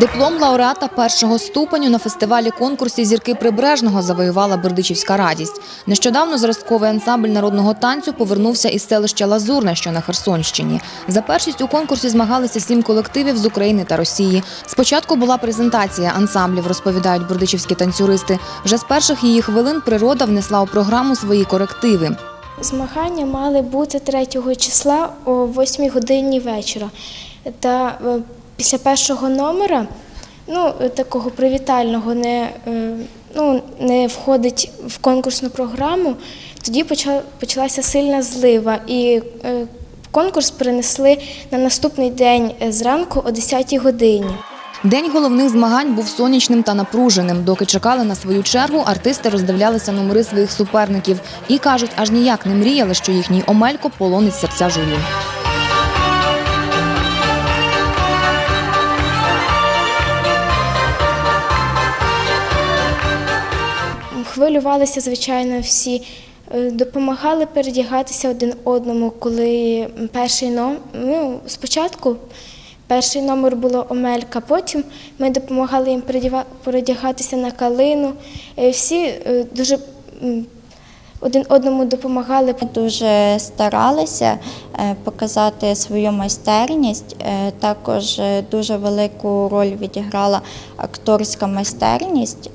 Диплом лауреата першого ступеню на фестивалі конкурсі Зірки Прибережного завоювала Бердичівська радість. Нещодавно зразковий ансамбль народного танцю повернувся із селища Лазурне, що на Херсонщині. За першість у конкурсі змагалися сім колективів з України та Росії. Спочатку була презентація ансамблів, розповідають бердичівські танцюристи. Вже з перших її хвилин природа внесла у програму свої корективи. Змагання мали бути 3 числа о 8 годині вечора. Та е, після першого номера, ну, е, такого привітального, не, е, ну, не входить в конкурсну програму, тоді почалася сильна злива. І е, конкурс перенесли на наступний день зранку о 10-й годині. День головних змагань був сонячним та напруженим. Доки чекали на свою чергу, артисти роздивлялися номери своїх суперників і кажуть, аж ніяк не мріяли, що їхній омелько полонить серця журі. Хвилювалися, звичайно, всі. Е, Допомагали передягатися один одному, коли перший номер, ну, спочатку перший номер було Омелька, потім ми допомагали їм передягатися на калину. Е, Всі е, дуже один одному допомагали. Дуже старалися показати свою майстерність. Також дуже велику роль відіграла акторська майстерність.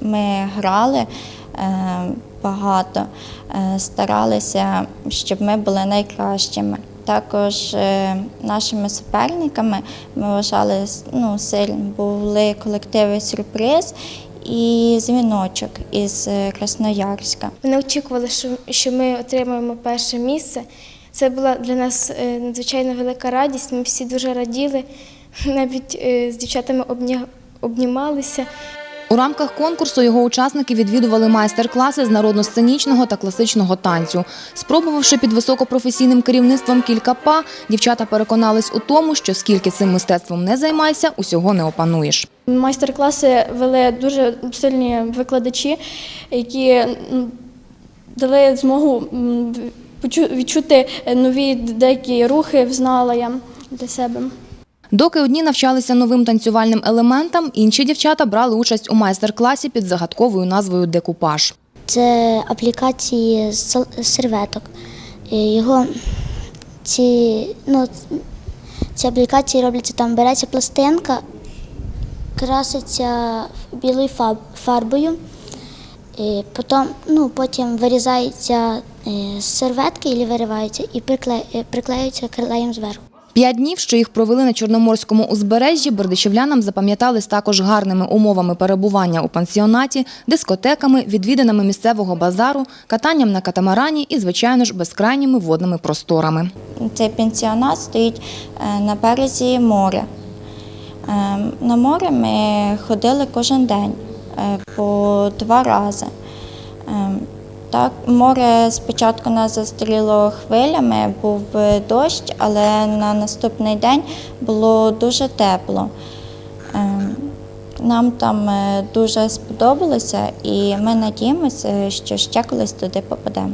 Ми грали е, багато, е, старалися, щоб ми були найкращими. Також е, нашими суперниками ми вважали ну, сильно були колективи сюрприз і дзвіночок із Красноярська. Не очікували, що, ми отримаємо перше місце. Це була для нас надзвичайно велика радість. Ми всі дуже раділи, навіть з дівчатами обнімалися. У рамках конкурсу його учасники відвідували майстер-класи з народно-сценічного та класичного танцю. Спробувавши під високопрофесійним керівництвом кілька па, дівчата переконались у тому, що скільки цим мистецтвом не займайся, усього не опануєш. Майстер-класи вели дуже сильні викладачі, які дали змогу відчути нові деякі рухи, взнала я для себе. Доки одні навчалися новим танцювальним елементам, інші дівчата брали участь у майстер-класі під загадковою назвою Декупаж. Це аплікації серветок. Його ці, ну, ці аплікації робляться там, береться пластинка, краситься білою фарбою, і потім, ну, потім вирізається е, серветки і виривається і е, клеєм зверху. П'ять днів, що їх провели на Чорноморському узбережжі, бердичівлянам запам'ятались також гарними умовами перебування у пансіонаті, дискотеками, відвідинами місцевого базару, катанням на катамарані і, звичайно ж, безкрайніми водними просторами. Цей пенсіонат стоїть е, на березі моря. Е, На море ми ходили кожен день е, по два рази. Так, море спочатку нас застріло хвилями, був дощ, але на наступний день було дуже тепло. Е, Нам там е, дуже сподобалося, і ми надіємося, що ще колись туди попадемо.